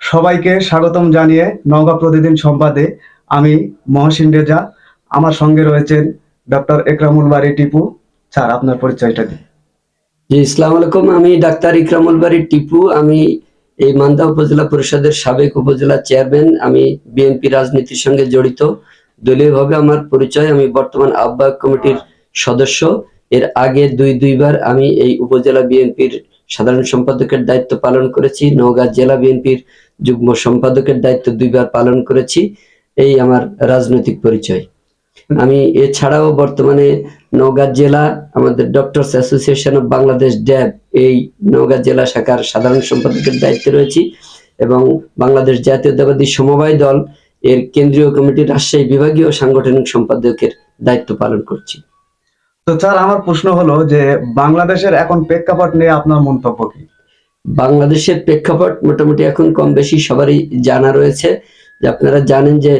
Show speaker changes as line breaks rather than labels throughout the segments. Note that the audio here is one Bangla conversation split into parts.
সবাইকে স্বাগতম জানিয়ে নওগাঁ প্রতিদিন সম্পাদে আমি মহসিন রেজা। আমার সঙ্গে রয়েছেন ডক্টর একরামুল বাড়ি টিপু। স্যার, আপনার পরিচয়টা দিন।
জি ইসলাম আলাইকুম। আমি ডাক্তার ইকরামুল বাড়ি টিপু। আমি এই মান্দা উপজেলা পরিষদের সাবেক উপজেলা চেয়ারম্যান। আমি বিএনপি রাজনীতির সঙ্গে জড়িত। দলীয়ভাবে আমার পরিচয়, আমি বর্তমান আহ্বায়ক কমিটির সদস্য। এর আগে দুই, দুইবার আমি এই উপজেলা বিএনপির সাধারণ সম্পাদকের দায়িত্ব পালন করেছি। নওগাঁ জেলা বিএনপির যুগ্ম সম্পাদকের দায়িত্ব দুইবার পালন করেছি। এই আমার রাজনৈতিক পরিচয়। আমি এছাড়াও বর্তমানে নওগাঁ জেলা আমাদের doctors association of Bangladesh DAB এই নওগাঁ জেলা শাখার সাধারণ সম্পাদকের দায়িত্বে রয়েছি এবং বাংলাদেশ জাতীয়তাবাদী সমবায় দল এর কেন্দ্রীয় কমিটির রাজশাহী বিভাগীয় সাংগঠনিক সম্পাদকের দায়িত্ব পালন করছি।
তো স্যার, আমার প্রশ্ন হলো যে বাংলাদেশের এখন প্রেক্ষাপট নিয়ে আপনার মন্তব্য কি?
বাংলাদেশের প্রেক্ষাপট মোটামুটি এখন কম বেশি সবারই জানা রয়েছে। যে আপনারা জানেন যে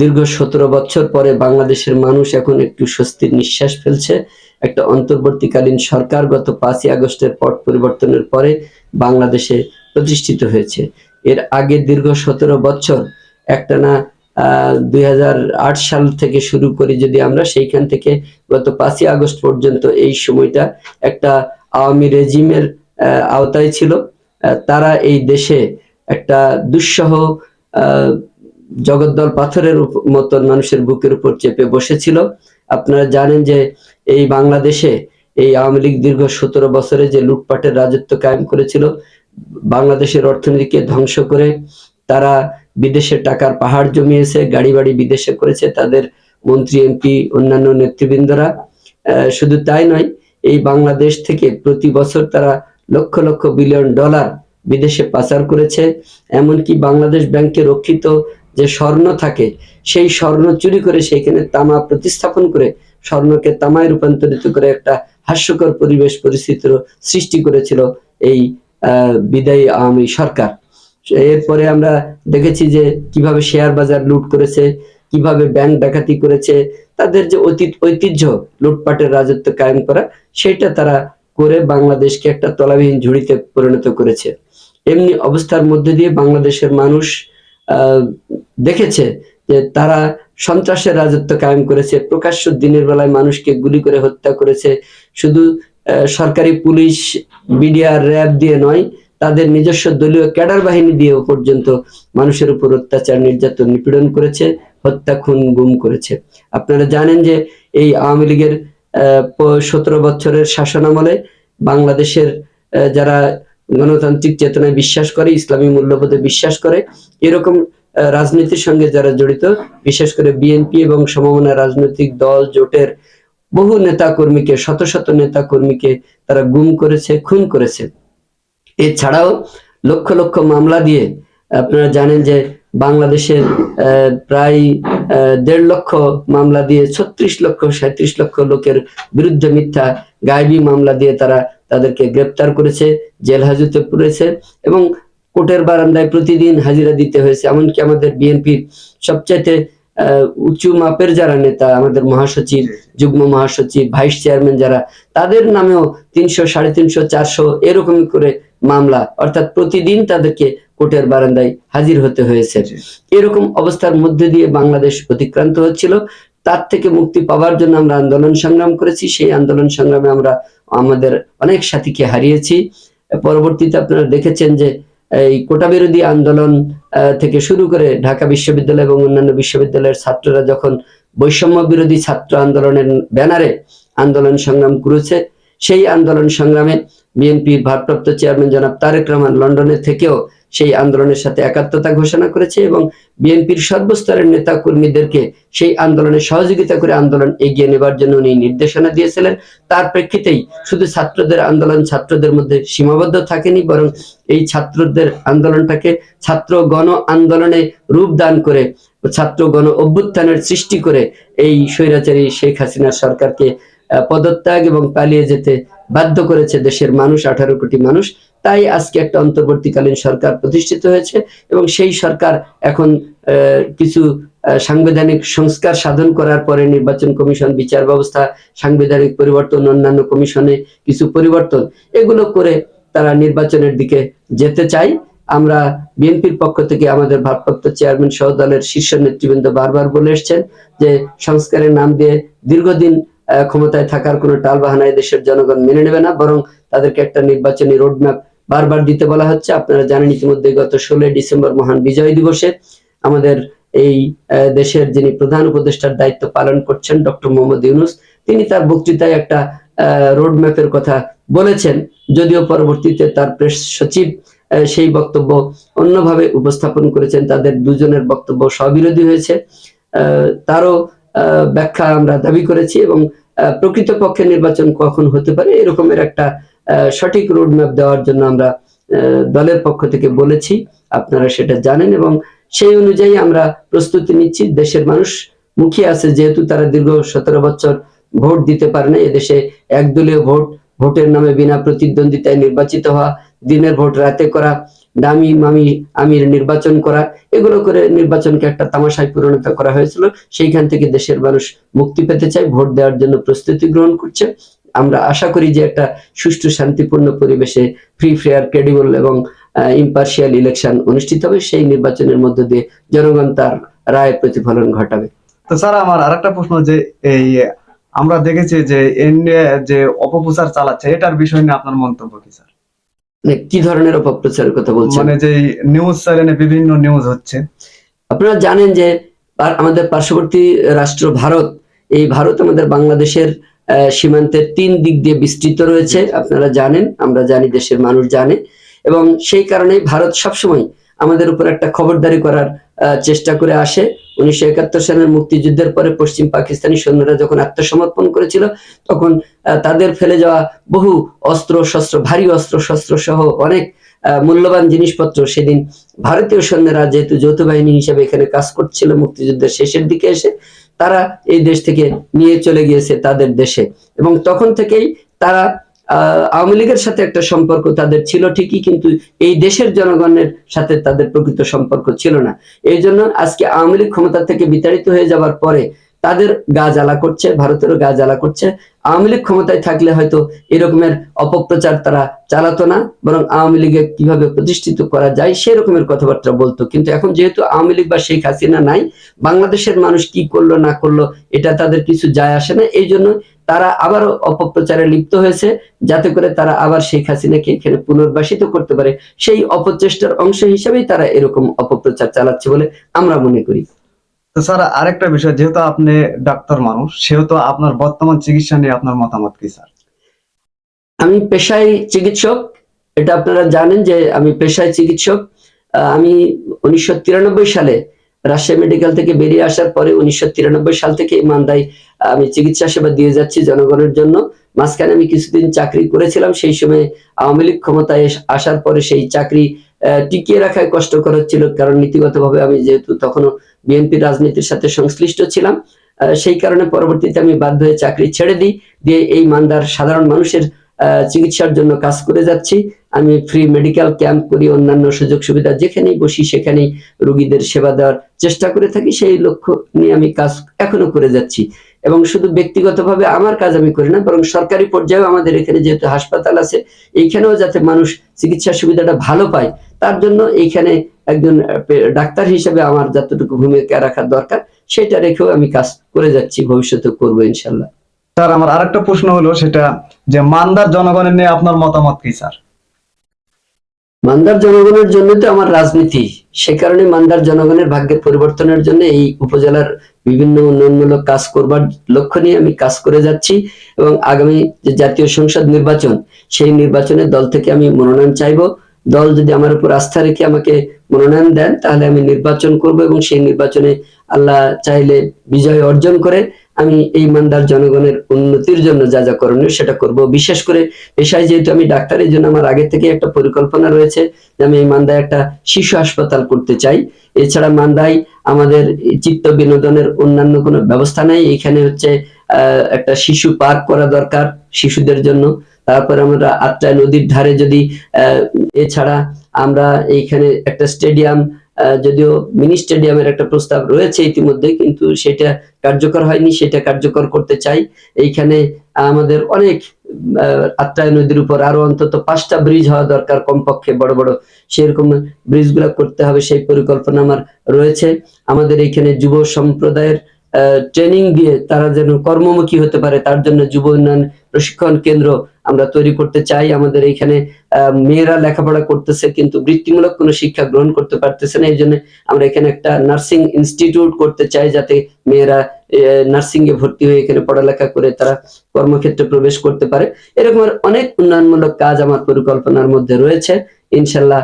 দীর্ঘ সতেরো বছর পরে বাংলাদেশের মানুষ এখন একটু স্বস্তির নিঃশ্বাস ফেলছে। একটা অন্তর্বর্তীকালীন সরকার গত পাঁচই আগস্টের পট পরিবর্তনের পরে বাংলাদেশে প্রতিষ্ঠিত হয়েছে। এর আগে দীর্ঘ সতেরো বছর একটানা দুই হাজার আট সাল থেকে শুরু করি যদি আমরা সেইখান থেকে গত পাঁচই আগস্ট পর্যন্ত এই সময়টা একটা আওয়ামী রেজিমের আওতায় ছিল তারা এই দেশে একটা দুঃসহ জগদ্দল পাথরের মতন মানুষের বুকের উপর চেপে বসেছিল। আপনারা জানেন যে এই বাংলাদেশে এই আওয়ামী লীগ দীর্ঘ সতেরো বছরে যে লুটপাটের রাজত্ব কায়েম করেছিল, বাংলাদেশের অর্থনীতিকে ধ্বংস করে তারা বিদেশে টাকার পাহাড় জমিয়েছে, গাড়ি বাড়ি বিদেশে করেছে তাদের মন্ত্রী, এমপি, অন্যান্য নেতৃবৃন্দরা। শুধু তাই নয়, এই বাংলাদেশ থেকে প্রতি বছর তারা লক্ষ লক্ষ বিলিয়ন ডলার বিদেশে পাচার করেছে। এমনকি বাংলাদেশ ব্যাংকে রক্ষিত যে স্বর্ণ থাকে, সেই স্বর্ণ চুরি করে সেখানে তামা প্রতিস্থাপন করে স্বর্ণকে তামায় রূপান্তরিত করে একটা হাস্যকর পরিবেশ পরিস্থিতির সৃষ্টি করেছিল এই বিদায়ী আওয়ামী সরকার। এরপরে আমরা দেখেছি যে কীভাবে শেয়ার বাজার লুট করেছে, কীভাবে ব্যাংক ডাকাতি করেছে, তাদের যে অতীত, ঐতিহ্য লুটপাটের রাজত্ব কায়েম করা, সেটা তারা করে বাংলাদেশকে একটা তলাবিহীন ঝুড়িতে পরিণত করেছে। এমনি অবস্থার মধ্যে দিয়ে বাংলাদেশের মানুষ দেখেছে যে তারা সন্ত্রাসের রাজত্ব কায়েম করেছে, প্রকাশ্য দিনের বেলায় মানুষকে গুলি করে হত্যা করেছে। শুধু সরকারি পুলিশ বিডিআর র্যাব দিয়ে নয় তাদের নিজস্ব দলীয় ক্যাডার বাহিনী দিয়েও পর্যন্ত মানুষের উপর অত্যাচার, নির্যাতন, নিপীড়ন করেছে, হত্যা, খুন, গুম করেছে। আপনারা জানেন যে এই আওয়ামী লীগের সতেরো বছরের শাসনামলে বাংলাদেশের যারা গণতান্ত্রিক চেতনায় বিশ্বাস করে, ইসলামী মূল্যবোধে বিশ্বাস করে, এরকম রাজনীতির সঙ্গে যারা জড়িত, বিশেষ করে বিএনপি এবং সমমনা রাজনৈতিক দল, জোটের বহু নেতা কর্মীকে শত শত নেতা কর্মীকে তারা গুম করেছে, খুন করেছে। এছাড়াও লক্ষ লক্ষ মামলা দিয়ে আপনারা জানেন যে বাংলাদেশের প্রায় দেড় লক্ষ মামলা দিয়ে ছত্রিশ লক্ষ সাঁত্রিশ লক্ষ লোকের বিরুদ্ধে মিথ্যা গায়েবী মামলা দিয়ে তারা তাদেরকে গ্রেপ্তার করেছে জেল হাজতে পুরেছে এবং কোর্টের বারান্দায় প্রতিদিন হাজিরা দিতে হয়েছে। এমনকি আমাদের বিএনপির সবচাইতে আহ, উঁচু মাপের যারা নেতা আমাদের মহাসচিব যুগ্ম মহাসচিব ভাইস চেয়ারম্যান যারা তাদের নামেও তিনশো সাড়ে তিনশো চারশো এরকম করে মামলা অর্থাৎ প্রতিদিন তাদেরকে কোর্টের বারান্দায় হাজির হতে হয়েছে। এরকম অবস্থার মধ্যে দিয়ে বাংলাদেশ অতিক্রান্ত হচ্ছিল। তার থেকে মুক্তি পাওয়ার জন্য আমরা আন্দোলন সংগ্রাম করেছি। সেই আন্দোলন সংগ্রামে আমরা আমাদের অনেক সাথীকে হারিয়েছি। পরবর্তীতে আপনারা দেখেছেন যে এই কোটা বিরোধী আন্দোলন থেকে শুরু করে ঢাকা বিশ্ববিদ্যালয় এবং অন্যান্য বিশ্ববিদ্যালয়ের ছাত্ররা যখন বৈষম্য বিরোধী ছাত্র আন্দোলনের ব্যানারে আন্দোলন সংগ্রাম করেছে সেই আন্দোলন সংগ্রামে বিএনপির ভারপ্রাপ্ত চেয়ারম্যান জনাব তারেক রহমান লন্ডনে থেকেও সেই আন্দোলনের সাথে একাত্মতা ঘোষণা করেছে এবং বিএনপির সর্বস্তরের নেতা কর্মীদেরকে সেই আন্দোলনে সহযোগিতা করে আন্দোলন এগিয়ে নেবার জন্য উনি নির্দেশনা দিয়েছিলেন। তার প্রেক্ষিতেই শুধু ছাত্রদের আন্দোলন ছাত্রদের মধ্যে সীমাবদ্ধ থাকেনি, বরং এই ছাত্রদের আন্দোলনটাকে ছাত্র গণ আন্দোলনে রূপ দান করে, ছাত্র গণ অভ্যুত্থানের সৃষ্টি করে এই স্বৈরাচারী শেখ হাসিনার সরকারকে পদত্যাগ এবং পালিয়ে যেতে বাধ্য করেছে দেশের মানুষ, আঠারো কোটি মানুষ। তাই আজকে একটা অন্তর্বর্তীকালীন সরকার প্রতিষ্ঠিত হয়েছে এবং সেই সরকার এখন কিছু সাংবিধানিক সংস্কার সাধন করার পরে নির্বাচন কমিশন, বিচার ব্যবস্থা, সাংবিধানিক পরিবর্তন, অন্যান্য কমিশনে কিছু পরিবর্তন, এগুলো করে তারা নির্বাচনের দিকে যেতে চায়। আমরা বিএনপির পক্ষ থেকে আমাদের ভারপ্রাপ্ত চেয়ারম্যান সহ দলের শীর্ষ নেতৃবৃন্দ বারবার বলে এসছেন যে সংস্কারের নাম দিয়ে দীর্ঘদিন ক্ষমতায় থাকার কোনো টালবাহানা দেশের জনগণ মেনে নেবে না, বরং তাদেরকে একটা নির্বাচনী রোডম্যাপ বারবার দিতে বলা হচ্ছে। আপনারা জানেন ইতিমধ্যে গত ষোলোই ডিসেম্বর মহান বিজয় দিবসে আমাদের এই দেশের যিনি প্রধান উপদেষ্টার দায়িত্ব পালন করছেন ডক্টর মোহাম্মদ ইউনুস, তিনি তার বক্তৃতায় একটা রোড ম্যাপের কথা বলেছেন। যদিও পরবর্তীতে তার প্রেস সচিব সেই বক্তব্য অন্যভাবে উপস্থাপন করেছেন, তাদের দুজনের বক্তব্য স্ববিরোধী হয়েছে। তারও ব্যাখ্যা আমরা দাবি করেছি এবং প্রকৃতপক্ষে নির্বাচন কখন হতে পারে এরকমের একটা সঠিক রোড ম্যাপ দেওয়ার জন্য আমরা দলের পক্ষ থেকে বলেছি। আপনারা সেটা জানেন এবং সেই অনুযায়ী আমরা প্রস্তুতি নিচ্ছি। দেশের মানুষ মুখিয়ে আছে যেহেতু তারা দীর্ঘ সতেরো বছর ভোট দিতে পারে না। এদেশে একদলীয় ভোট, ভোটের নামে বিনা প্রতিদ্বন্দ্বিতায় নির্বাচিত হওয়া, দিনের ভোট রাতে করা দামি মামি আমির নির্বাচন করা, এগুলো করে নির্বাচনকে একটা তামাশায় পরিণত করা হয়েছিল। সেইখান থেকে দেশের মানুষ মুক্তি পেতে চায়, ভোট দেওয়ার জন্য প্রস্তুতি গ্রহণ করছে। আমরা আশা করি যে একটা সুষ্ঠু, শান্তিপূর্ণ পরিবেশে ফ্রি ফেয়ার ক্রেডিবল এবং ইম্পার্শিয়াল ইলেকশন অনুষ্ঠিত হবে। সেই নির্বাচনের মধ্য দিয়ে জনগণ তার রায় প্রতিফলন ঘটাবে।
তো স্যার, আমার আরেকটা প্রশ্ন যে, এই, আমরা দেখেছি যে এনডিএ যে অপপ্রচার চালাচ্ছে, এটার বিষয় নিয়ে আপনার মন্তব্য কি, স্যার?
কি ধরনের অপপ্রচারের কথা বলছেন?
মানে যে নিউজ চ্যানেলে বিভিন্ন নিউজ হচ্ছে।
আপনারা জানেন যে আমাদের পার্শ্ববর্তী রাষ্ট্র ভারত এই ভারত আমাদের বাংলাদেশের আহ, সীমান্তের তিন দিক দিয়ে বিস্তৃত রয়েছে আপনারা জানেন আমরা জানি দেশের মানুষ জানে। এবং সেই কারণেই ভারত সবসময় আমাদের উপর একটা খবরদারি করার চেষ্টা করে আসে। উনিশশো একাত্তর সালের মুক্তিযুদ্ধের পরে পশ্চিম পাকিস্তানি সৈন্যরা যখন আত্মসমর্পণ করেছিল, তখন তাদের ফেলে যাওয়া বহু অস্ত্র, শস্ত্র, ভারী অস্ত্র, শস্ত্র সহ অনেক মূল্যবান জিনিসপত্র সেদিন ভারতীয় সৈন্যরা যেহেতু যৌথ বাহিনী হিসেবে এখানে কাজ করছিল মুক্তিযুদ্ধের শেষের দিকে এসে, তারা এই দেশ থেকে নিয়ে চলে গিয়েছে তাদের দেশে। এবং তখন থেকেই তারা আওয়ামী লীগের সাথে একটা সম্পর্ক তাদের ছিল ঠিকই, কিন্তু এই দেশের জনগণের সাথে তাদের প্রকৃত সম্পর্ক ছিল না। এই জন্য আজকে আওয়ামী লীগ ক্ষমতা থেকে বিতাড়িত হয়ে যাওয়ার পরে তাদের গা জ্বালা করছে, ভারতেরও গা জ্বালা করছে। আওয়ামী লীগ ক্ষমতায় থাকলে হয়তো এরকমের অপপ্রচার তারা চালাতো না, বরং আওয়ামী লীগে কীভাবে প্রতিষ্ঠিত করা যায় সেই রকমের কথাবার্তা বলতো। কিন্তু এখন যেহেতু আওয়ামী লীগ বা শেখ হাসিনা নাই, বাংলাদেশের মানুষ কি করল না করল, এটা তাদের কিছু যায় আসে না। এই জন্য তারা আবারও অপপ্রচারে লিপ্ত হয়েছে যাতে করে তারা আবার শেখ হাসিনাকে এখানে পুনর্বাসিত করতে পারে। সেই অপচেষ্টার অংশ হিসেবেই তারা এরকম অপপ্রচার চালাচ্ছে বলে আমরা মনে করি।
তো স্যার আরেকটা বিষয় যেহেতু আপনি ডাক্তার মানুষ সেহেতু আপনার বর্তমান চিকিৎসা নিয়ে আপনার মতামত কি স্যার?
আমি পেশায় চিকিৎসক এটা আপনারা জানেন যে আমি পেশায় চিকিৎসক। আমি উনিশশো তিরানব্বই সালে রাজশাহী মেডিকেল থেকে বেরিয়ে আসার পরে উনিশশো তিরানব্বই সাল থেকে এই মান্দায় আমি চিকিৎসা সেবা দিয়ে যাচ্ছি জনগণের জন্য। মাঝখানে আমি কিছুদিন চাকরি করেছিলাম, সেই সময় আওয়ামী লীগ ক্ষমতায় আসার পরে সেই চাকরি টিকিয়ে রাখায় কষ্টকর হচ্ছিল, কারণ নীতিগতভাবে আমি যেহেতু তখনও বিএনপি রাজনীতির সাথে সংশ্লিষ্ট ছিলাম সেই কারণে পরবর্তীতে আমি বাধ্য হয়ে চাকরি ছেড়ে দিই। দিয়ে এই মান্দার সাধারণ মানুষের চিকিৎসার জন্য কাজ করে যাচ্ছি। আমি ফ্রি মেডিকেল ক্যাম্প করি, অন্যান্য সুযোগ সুবিধা যেখানেই বসি সেখানেই রোগীদের সেবা দেওয়ার চেষ্টা করে থাকি, সেই লক্ষ্য নিয়ে আমি কাজ এখনও করে যাচ্ছি। এবং শুধু ব্যক্তিগতভাবে আমার কাজ আমি করি না, বরং সরকারি পর্যায়েও আমাদের এখানে যেহেতু হাসপাতাল আছে, এইখানেও যাতে মানুষ চিকিৎসা সুবিধাটা ভালো পায়, তার জন্য এইখানে একজন ডাক্তার হিসেবে আমার যতটুকু ভূমিকা রাখার দরকার, সেটা রেখেও আমি কাজ করে যাচ্ছি ভবিষ্যতে করব ইনশাল্লাহ
স্যার, আমার আরেকটা প্রশ্ন হলো সেটা যে মান্দার জনগণের নিয়ে আপনার মতামত কি, স্যার?
মান্দার জনগণের জন্য তো আমার রাজনীতি। সে কারণে মান্দার জনগণের ভাগ্যের পরিবর্তনের জন্য এই উপজেলার বিভিন্ন উন্নয়নমূলক কাজ করবার লক্ষ্য নিয়ে আমি কাজ করে যাচ্ছি এবং আগামী যে জাতীয় সংসদ নির্বাচন, সেই নির্বাচনে দল থেকে আমি মনোনয়ন চাইব। দল যদি আমার উপর আস্থা রেখে আমাকে মনোনয়ন দেন, তাহলে আমি নির্বাচন করব এবং সেই নির্বাচনে আল্লাহ চাইলে বিজয় অর্জন করে আমি এই মান্দার জনগণের উন্নতির জন্য যা যা করণীয় সেটা করব। বিশেষ করে পেশায় যেহেতু আমি ডাক্তারের জন্য আমার আগে থেকে একটা পরিকল্পনা রয়েছে যে আমি এই মান্দায় একটা শিশু হাসপাতাল করতে চাই। এছাড়া মান্দায় আমাদের চিত্ত বিনোদনের অন্যান্য কোনো ব্যবস্থা নেই। এখানে হচ্ছে একটা শিশু পার্ক করা দরকার শিশুদের জন্য। তারপর আমরা আত্রায় নদীর ধারে যদি এছাড়া আমরা এইখানে একটা স্টেডিয়াম যদিও মিনি স্টেডিয়ামের একটা প্রস্তাব রয়েছে ইতিমধ্যে কিন্তু সেটা কার্যকর হয়নি সেটা কার্যকর করতে চাই। এইখানে আমাদের অনেক আহ, আত্রাই নদীর উপর আরও অন্তত পাঁচটা ব্রিজ হওয়া দরকার কমপক্ষে বড় বড়। সেরকম ব্রিজগুলো করতে হবে সেই পরিকল্পনা আমার রয়েছে। আমাদের এখানে যুব সম্প্রদায়ের ট্রেনিং দিয়ে তারা যেন কর্মমুখী হতে পারে তার জন্য যুব উন্নয়ন প্রশিক্ষণ কেন্দ্র আমরা তৈরি করতে চাই আমাদের এখানে আহ, মেয়েরা লেখাপড়া করতেছে কিন্তু বৃত্তিমূলক কোনো শিক্ষা গ্রহণ করতে পারতেছে না এই জন্য আমরা এখানে একটা নার্সিং ইনস্টিটিউট করতে চাই যাতে মেয়েরা নার্সিং এ ভর্তি হয়ে এখানে পড়ালেখা করে তারা কর্মক্ষেত্রে প্রবেশ করতে পারে। এরকম অনেক উন্নয়নমূলক কাজ আমার পরিকল্পনার মধ্যে রয়েছে। ইনশাল্লাহ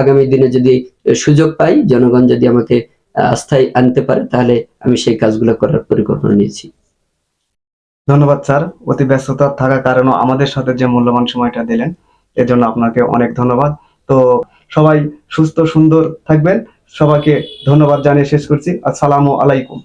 আগামী দিনে যদি সুযোগ পাই জনগণ যদি আমাকে আস্থায় আনতে পারে তাহলে আমি সেই কাজগুলো করার পরিকল্পনা নিয়েছি।
ধন্যবাদ, স্যার। অতি ব্যস্ততা থাকার কারণে আমাদের সাথে যে মূল্যবান সময়টা দিলেন, এজন্য জন্য আপনাকে অনেক ধন্যবাদ। তো সবাই সুস্থ, সুন্দর থাকবেন। সবাইকে ধন্যবাদ জানিয়ে শেষ করছি। আসসালামু আলাইকুম।